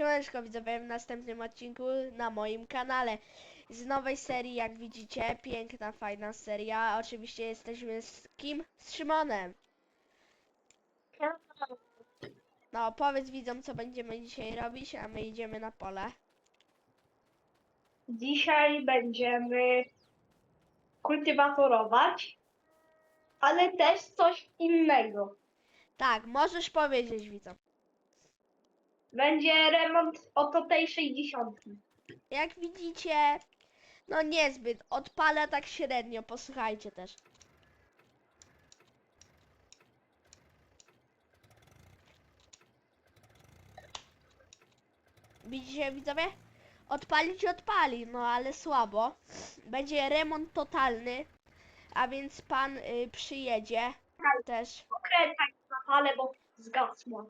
Siemaneczko widzowie w następnym odcinku na moim kanale z nowej serii jak widzicie, piękna, fajna seria. Oczywiście jesteśmy z kim? Z Szymonem. No powiedz widzom co będziemy dzisiaj robić, a my idziemy na pole. Dzisiaj będziemy kultywatorować, ale też coś innego. Tak, możesz powiedzieć widzom. Będzie remont oto tej 60. Jak widzicie, no niezbyt, odpala tak średnio, posłuchajcie też. Widzicie widzowie? Odpalić odpali, no ale słabo. Będzie remont totalny, a więc pan y, przyjedzie też. Pokręcaj na pale, bo zgasła.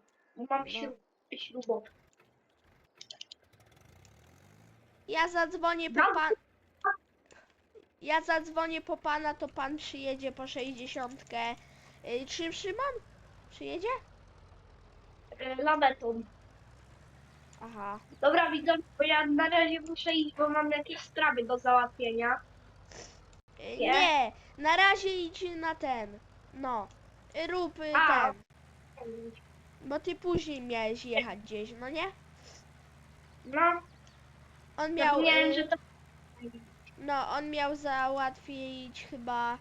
Mam No. śrub śrubot. Ja zadzwonię po Dam- pan. Ja zadzwonię po pana, to pan przyjedzie po 60. Y, Czy Szymon? Przyjedzie? Lawetą. Aha. Dobra, widzę, bo ja na razie muszę iść, bo mam jakieś sprawy do załatwienia. Y, Nie? Nie, na razie idź na ten. No. Y, Rób y, A. ten. Bo ty później miałeś jechać gdzieś, no nie? No, On miał. zapomniałem, y, że to... No, on miał załatwić chyba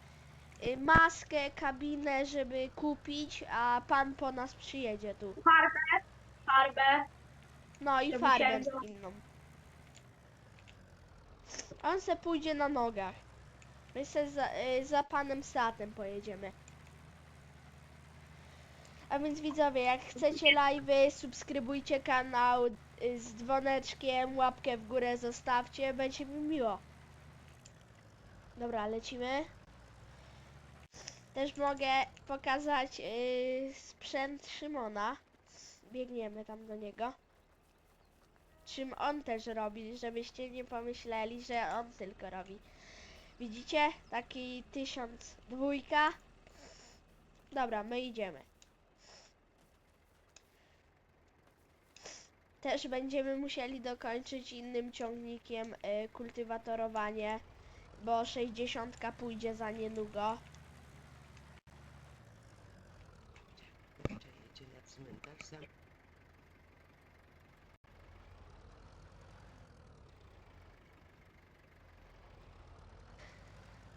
y, maskę, kabinę, żeby kupić, a pan po nas przyjedzie tu. Farbę, farbę. No i farbę to- inną. On se pójdzie na nogach. My se za, y, za panem Satem pojedziemy. A więc widzowie, jak chcecie live'y, subskrybujcie kanał y, z dzwoneczkiem, łapkę w górę zostawcie, będzie mi miło. Dobra, lecimy. Też mogę pokazać y, sprzęt Szymona. Biegniemy tam do niego czym on też robi, żebyście nie pomyśleli, że on tylko robi. Widzicie? Taki tysiąc dwójka. Dobra, my idziemy. Też będziemy musieli dokończyć innym ciągnikiem y, kultywatorowanie, bo 60 pójdzie za niedługo. Babcia jedzie na cmentarz za...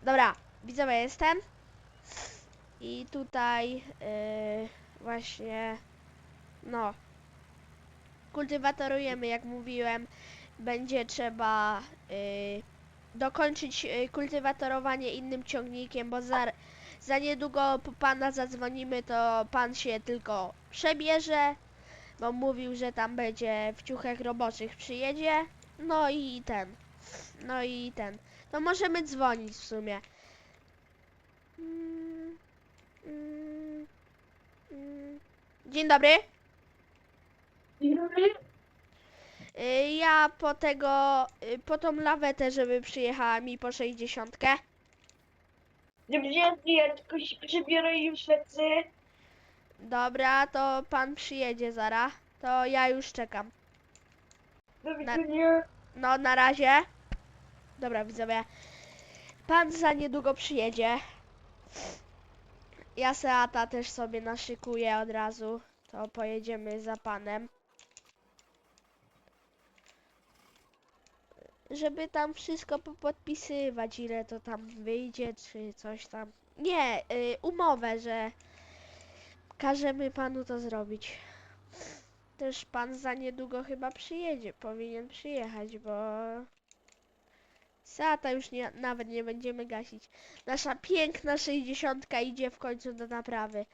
Dobra, widzowie jestem. I tutaj yy, właśnie no kultywatorujemy, jak mówiłem. Będzie trzeba yy, dokończyć yy, kultywatorowanie innym ciągnikiem, bo za, za niedługo po pana zadzwonimy, to pan się tylko przebierze, bo mówił, że tam będzie w ciuchach roboczych przyjedzie. No i ten. No i ten. To możemy dzwonić w sumie. Mm, mm, mm. Dzień dobry. Y, Ja po tego, y, po tą lawetę, żeby przyjechała mi po 60. Dobrze, ja tylko się przebiorę i już lecę. Dobra, to pan przyjedzie zara. To ja już czekam. Do widzenia. No, na razie. Dobra, widzowie. Pan za niedługo przyjedzie. Ja Seata też sobie naszykuję od razu. To pojedziemy za panem. Żeby tam wszystko podpisywać, ile to tam wyjdzie, czy coś tam. Nie, y, umowę, że każemy panu to zrobić. Też pan za niedługo chyba przyjedzie, powinien przyjechać, bo Seata już nie, nawet nie będziemy gasić. Nasza piękna 60 idzie w końcu do naprawy.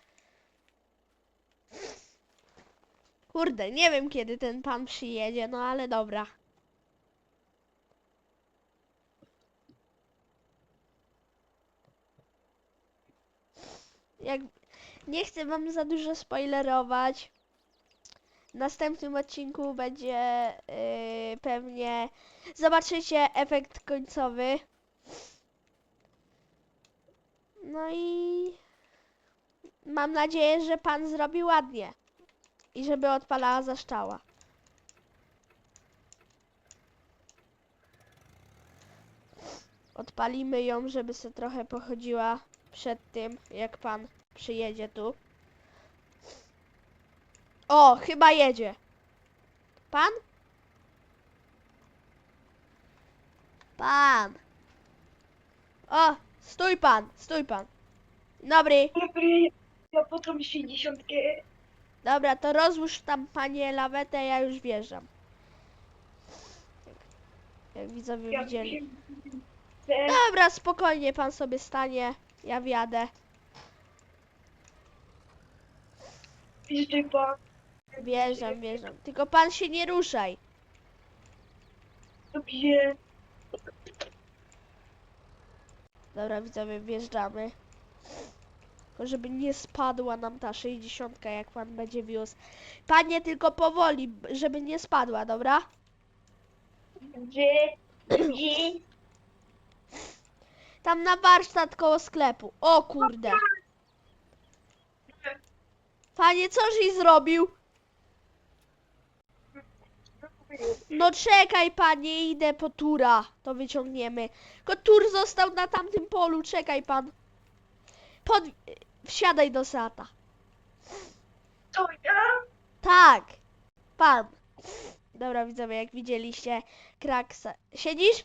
Kurde, nie wiem kiedy ten pan przyjedzie, no ale dobra. Jak... Nie chcę wam za dużo spoilerować. W następnym odcinku będzie yy, pewnie... Zobaczycie efekt końcowy. No i... Mam nadzieję, że pan zrobi ładnie. I żeby odpalała zaszczała. Odpalimy ją, żeby sobie trochę pochodziła przed tym, jak pan przyjedzie tu. O, chyba jedzie. Pan? Pan. O, stój pan, stój pan. Dobry. Dobry, ja potem 60. Dobra, to rozłóż tam panie lawetę, ja już wjeżdżam. Jak widzowie widzieli. Dobra, spokojnie pan sobie stanie, ja wjadę. Jeszcze pan. Wjeżdżam, wjeżdżam. Tylko pan się nie ruszaj. Dobrze. Dobra, widzowie, wjeżdżamy. Tylko żeby nie spadła nam ta 60, jak pan będzie wiózł. Panie, tylko powoli, żeby nie spadła, dobra? Dobrze. Dobrze. Tam na warsztat koło sklepu. O kurde. Panie, co żeś zrobił? No czekaj panie, idę po tura. To wyciągniemy. Tylko tur został na tamtym polu, czekaj pan. Pod... Wsiadaj do sata. To ja? Tak, pan. Dobra widzowie, jak widzieliście, kraksa. Siedzisz?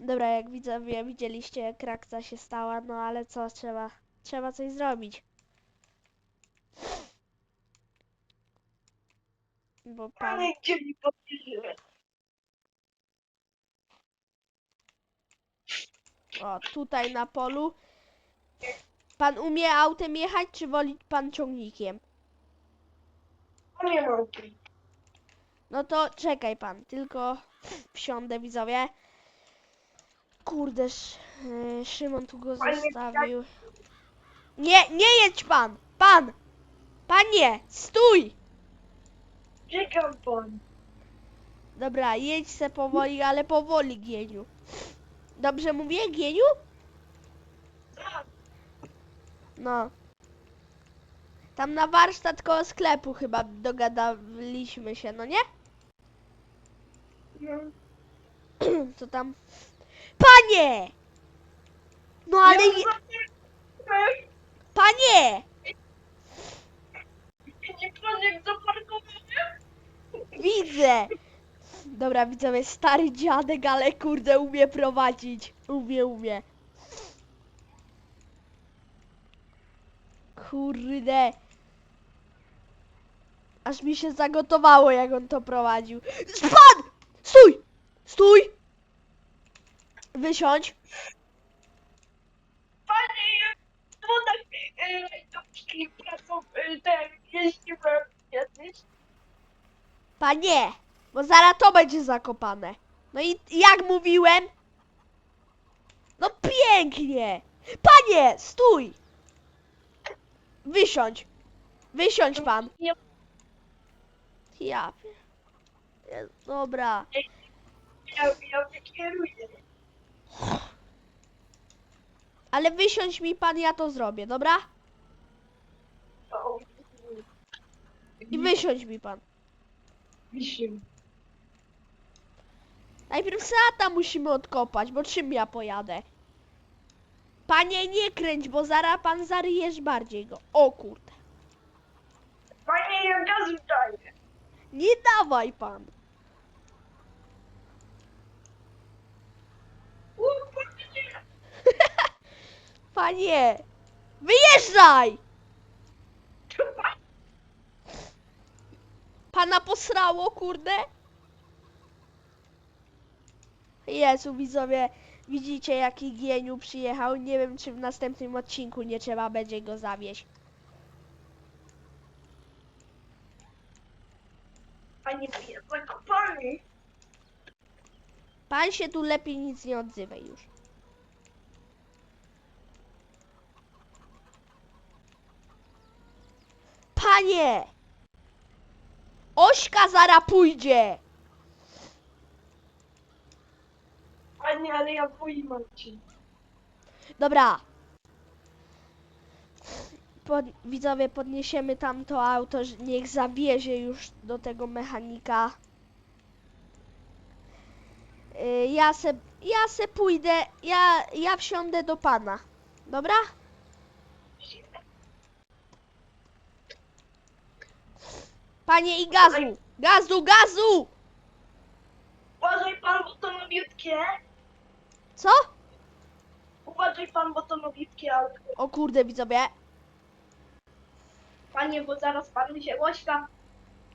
Dobra, jak widzowie, widzieliście, kraksa się stała, no ale co, trzeba, trzeba coś zrobić. Bo pan... Ale gdzie mi? O, tutaj na polu. Pan umie autem jechać, czy woli pan ciągnikiem? A nie mam. No to czekaj pan, tylko wsiądę widzowie. Kurde, Sz- yy, Szymon tu go Panie, zostawił. Nie, nie jedź pan! Pan! Panie, stój! Czekam pan. Dobra, jedź se powoli, ale powoli, Gieniu. Dobrze mówię, Gieniu? Tak. No. Tam na warsztat koło sklepu chyba dogadaliśmy się, no nie? No. Co tam? Panie! No ale... Ja je-. Panie! Nie pan jak? Widzę! Dobra, widzowie, stary dziadek, ale kurde, umie prowadzić. Umie, umie. Kurde. Aż mi się zagotowało, jak on to prowadził. Spadł! Stój! Stój! Wysiądź. Panie, ja to tak e, kiedyś. Panie, bo zaraz to będzie zakopane. No i jak mówiłem? No pięknie. Panie, stój. Wysiądź. Wysiądź pan. Ja, Dobra. ja, ja nie kieruję. Ale wysiądź mi pan, ja to zrobię, dobra? I wysiądź mi pan. Najpierw sata musimy odkopać, bo czym ja pojadę? Panie, nie kręć, bo zaraz pan zaryjesz bardziej go. O kurde. Panie, ja gazu daję. Nie dawaj pan. Panie, wyjeżdżaj! Pana posrało, kurde? Jezu, widzowie, widzicie jaki gieniu przyjechał. Nie wiem, czy w następnym odcinku nie trzeba będzie go zawieść. Panie, jest zakopany. Pan się tu lepiej nic nie odzywaj już. Panie! Ośka zara pójdzie! Panie, ale ja boi mam cię. Dobra. Pod, widzowie, podniesiemy tamto auto, że niech zawiezie już do tego mechanika. Y, ja se, ja se pójdę, ja, ja wsiądę do pana. Dobra? Panie i gazu! Gazu, gazu! Uważaj pan, bo to nowiutkie. Co? Uważaj pan, bo to nowiutkie autko. O kurde, widzowie. Panie, bo zaraz panu się łośka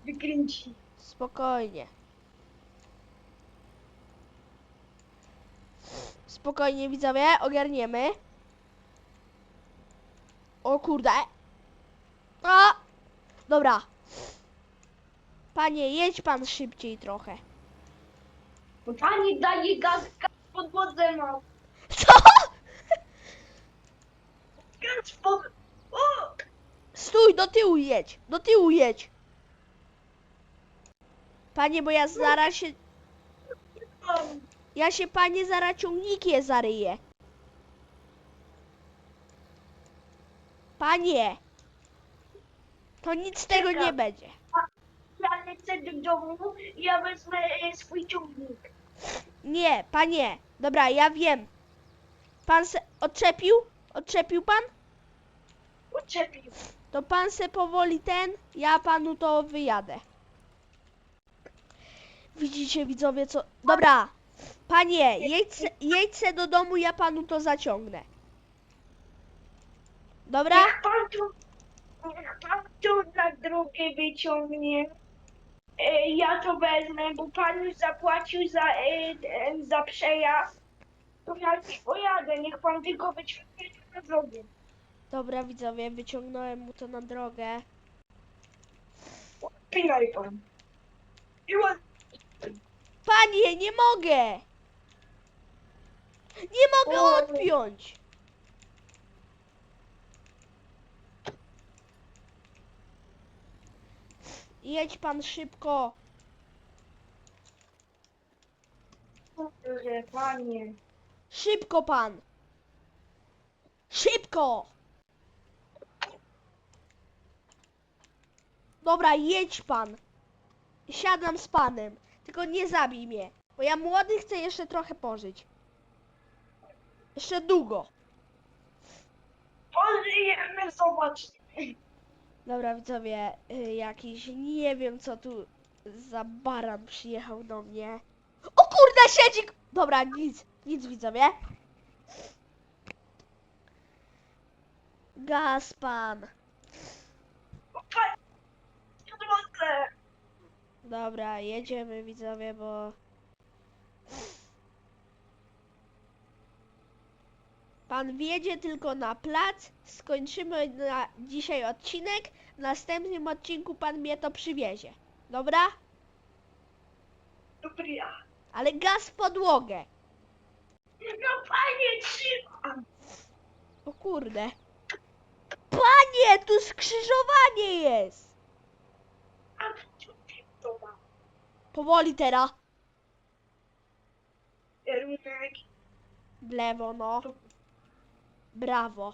wykręci. Spokojnie. Spokojnie, widzowie, ogarniemy. O kurde. A! Dobra. Panie, jedź pan szybciej trochę. Pani daje gaz, gaz w podłodze mam. Co? Gaz pod... O! Stój, do tyłu jedź. Do tyłu jedź. Panie, bo ja zaraz się... Ja się, panie, zaraz ciągnikiem zaryję. Panie. To nic z tego nie będzie. Lecę do domu i ja wezmę e, swój ciągnik. Nie, panie. Dobra, ja wiem. Pan se odczepił? Odczepił pan? Uczepił. To pan se powoli ten, ja panu to wyjadę. Widzicie widzowie co... Dobra. Panie, jedź se, jedź se do domu, ja panu to zaciągnę. Dobra? Niech pan tu... Niech pan tu na drogę wyciągnie. E, ja to wezmę, bo pan już zapłacił za, e, e, za przejazd. To ja już pojadę, niech pan tylko wyciągnie to na drogę. Dobra widzowie, wyciągnąłem mu to na drogę. Pinaj pan. I. Panie, nie mogę! Nie mogę odpiąć! Jedź pan szybko. Panie. Szybko pan! Szybko! Dobra, jedź pan. Siadam z panem. Tylko nie zabij mnie. Bo ja młody chcę jeszcze trochę pożyć. Jeszcze długo. Pożyjemy, zobaczcie. Dobra widzowie, y, jakiś nie wiem co tu za baran przyjechał do mnie. O kurde, siedzi! k- Dobra, nic, nic widzowie. Gaz pan. Panie, w drodze. Dobra, jedziemy widzowie, bo... Pan wjedzie tylko na plac, skończymy na dzisiaj odcinek, w następnym odcinku pan mnie to przywiezie. Dobra? Dobra. Ale gaz w podłogę. No panie, trzymam. O kurde. Panie, tu skrzyżowanie jest! A to ma. Powoli teraz. Kierunek. W lewo, no. Brawo.